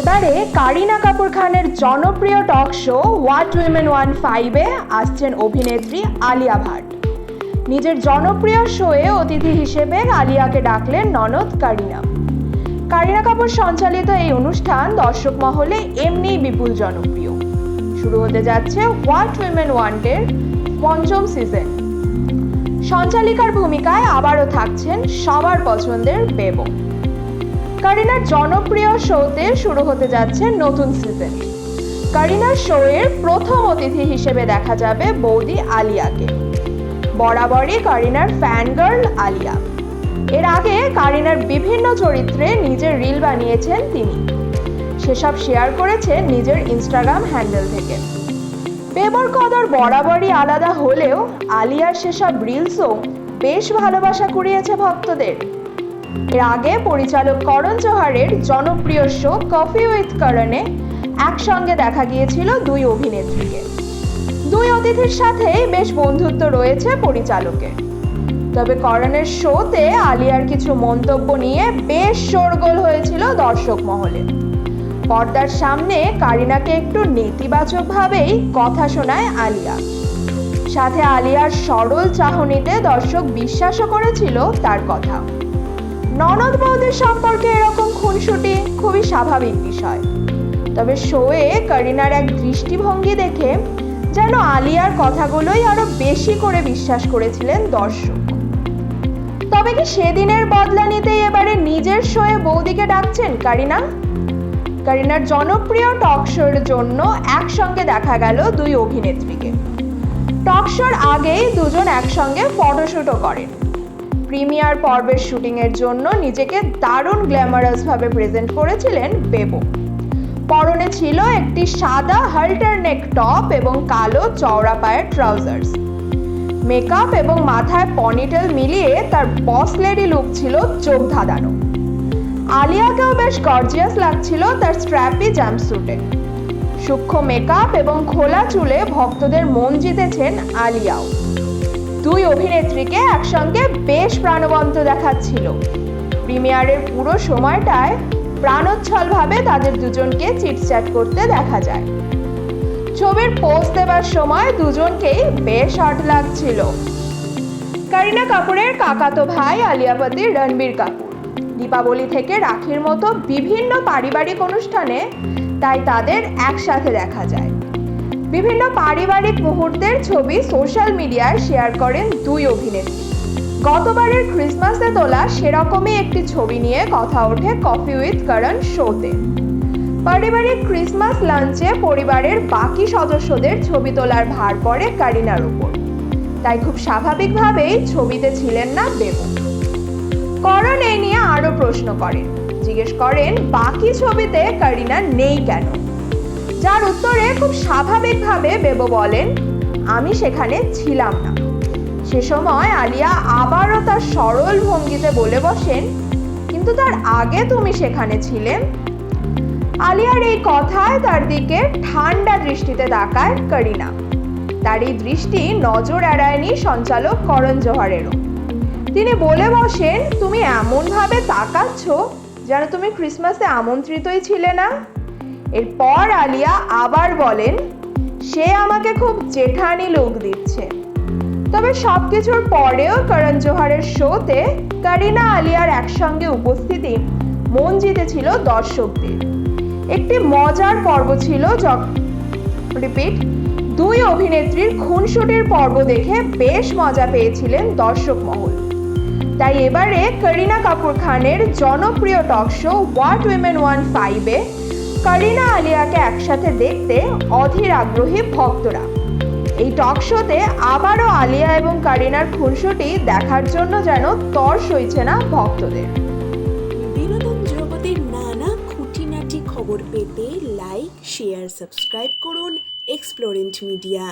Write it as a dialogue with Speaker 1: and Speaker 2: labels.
Speaker 1: এবারে কারিনা কাপুর খানের জনপ্রিয় talk show what women want ফাইভে আসছেন অভিনেত্রী আলিয়া ভাট। নিজের জনপ্রিয় শোয়ে অতিথি হিসেবে আলিয়াকে ডাকলেন ননদ কারিনা। কারিনা কাপুর সঞ্চালিত এই অনুষ্ঠান দর্শক মহলে এমনিই বিপুল জনপ্রিয়। শুরু হতে যাচ্ছে হোয়াট উইমেন ওয়ান্টের পঞ্চম সিজন সঞ্চালিকার ভূমিকায় আবারও থাকছেন সবার পছন্দের বেবো। কারিনার জনপ্রিয় শোতে শুরু হতে যাচ্ছে নতুন সিজন কারিনার শোয়ের প্রথম অতিথি হিসেবে দেখা যাবে বৌদি আলিয়াকে। বরাবরই কারিনার ফ্যান গার্ল আলিয়া। এর আগে কারিনার বিভিন্ন চরিত্রে নিজের রিল বানিয়েছেন তিনি। সেসব শেয়ার করেছেন নিজের ইনস্টাগ্রাম হ্যান্ডেল থেকে। বেবর কদর বরাবরই আলাদা হলেও আলিয়ার সেসব রিলসও বেশ ভালোবাসা কুড়িয়েছে ভক্তদের। এর আগে পরিচালক করণ জোহারের জনপ্রিয় শো কফি উইথ করণে একসঙ্গে দেখা গিয়েছিল দুই অভিনেত্রীকে। দুই অতিথির সাথেই বেশ বন্ধুত্ব রয়েছে পরিচালকের। তবে করণের শোতে আলিয়ার কিছু মন্তব্য নিয়ে বেশ শোরগোল হয়েছিল দর্শক মহলে। পর্দার সামনে কারিনাকে একটু নেতিবাচকভাবেই কথা শোনায় আলিয়া। সাথে আলিয়ার সরল চাহনিতে দর্শক বিশ্বাসও করেছিল তার কথা। ননদ বৌদির সম্পর্কে এরকম খুনসুটি খুবই স্বাভাবিক বিষয়। তবে শোয়ে করিনার এক দৃষ্টিভঙ্গি দেখে যেন আলিয়ার কথাগুলোই আরও বেশি করে বিশ্বাস করেছিলেন দর্শক। তবে কি সেদিনের বদলা নিতেই এবারে নিজের শোয়ে বৌদিকে ডাকছেন কারিনা? কারিনার জনপ্রিয় টক শোর জন্য একসঙ্গে দেখা গেল দুই অভিনেত্রীকে। টক শোর আগেই দুজন একসঙ্গে ফটোশ্যুটও করেন। প্রিমিয়ার পর্বের শুটিংয়ের জন্য নিজেকে দারুণ গ্ল্যামারাসভাবে প্রেজেন্ট করেছিলেন বেবো। পরনে ছিল একটি সাদা হাল্টার নেক টপ এবং কালো চওড়া পায়ের ট্রাউজার্স। মেকআপ এবং মাথায় পনিটেল মিলিয়ে তার বস লেডি লুক ছিল চোখ ধাঁধানো। আলিয়াকেও বেশ গর্জিয়াস লাগছিল তার স্ট্র্যাপি জাম্পস্যুটে। সূক্ষ্ম মেকআপ এবং খোলা চুলে ভক্তদের মন জিতেছেন আলিয়াও। দুই অভিনেত্রীকে একসঙ্গে বেশ প্রাণবন্ত দেখাচ্ছিল। প্রিমিয়ারের পুরো সময়টায় প্রাণোচ্ছলভাবে তাদের দুজনকে চিটচ্যাট করতে দেখা যায়। ছবির পোজ দেওয়ার সময় দুজনকেই বেশ হট লাগছিল। কারিনা কাপুরের কাকাতো ভাই আলিয়াপতি রণবীর কাপুর। দীপাবলি থেকে রাখির মতো বিভিন্ন পারিবারিক অনুষ্ঠানে তাই তাদের একসাথে দেখা যায়। বিভিন্ন পারিবারিক মুহূর্তের ছবি সোশ্যাল মিডিয়ায় শেয়ার করেন দুই অভিনেত্রী। গতবারের ক্রিসমাসে তোলা সেরকমই একটি ছবি নিয়ে কথা ওঠে কফি উইথ করণ শোতে। পারিবারিক ক্রিসমাস লাঞ্চে পরিবারের বাকি সদস্যদের ছবি তোলার ভার পড়ে কারিনার উপর। তাই খুব স্বাভাবিকভাবেই ছবিতে ছিলেন না বেবু। করণ এই নিয়ে আরও প্রশ্ন করেন। জিজ্ঞেস করেন, বাকি ছবিতে কারিনা নেই কেন? যার উত্তরে খুব স্বাভাবিকভাবে বেবো বলেন, আমি সেখানে ছিলাম না। সে সময় আলিয়া আবারও তার সরল ভঙ্গিতে বলে বসেন, কিন্তু তার আগে তুমি সেখানে ছিলে? আলিয়ার এই কথায় তার দিকে ঠান্ডা দৃষ্টিতে তাকায় করিনা। তার এই দৃষ্টি নজর এড়ায়নি সঞ্চালক করণ জোহারেরও। তিনি বলে বসেন, তুমি এমনভাবে তাকাচ্ছ যেন তুমি ক্রিসমাসে আমন্ত্রিতই ছিলে না? এরপর আলিয়া আবার বলেন, সে আমাকে খুব জেঠানি লোক দিচ্ছে। তবে সবকিছুর পরেও করণ জোহারের শোতে কারিনা আলিয়ার একসঙ্গে উপস্থিতি মন জিতেছিল দর্শকদের। একটি মজার পর্ব ছিল রিপিট, দুই অভিনেত্রীর খুনসুটির পর্ব দেখে বেশ মজা পেয়েছিলেন দর্শক মহল। তাই এবারে করিনা কাপুর খানের জনপ্রিয় talk show what women want ফাইভে করিনা আলিয়াকে একসাথে দেখতে অধীর আগ্রহী ভক্তরা। এই টক শোতে আবারও আলিয়া এবং কারিনার খুনসুটি দেখার জন্য যেন তর সইছে না ভক্তদের।
Speaker 2: বিনোদন জগতের নানা খুঁটিনাটি খবর পেতে লাইক শেয়ার সাবস্ক্রাইব করুন এক্সপ্লোরেন্ট মিডিয়া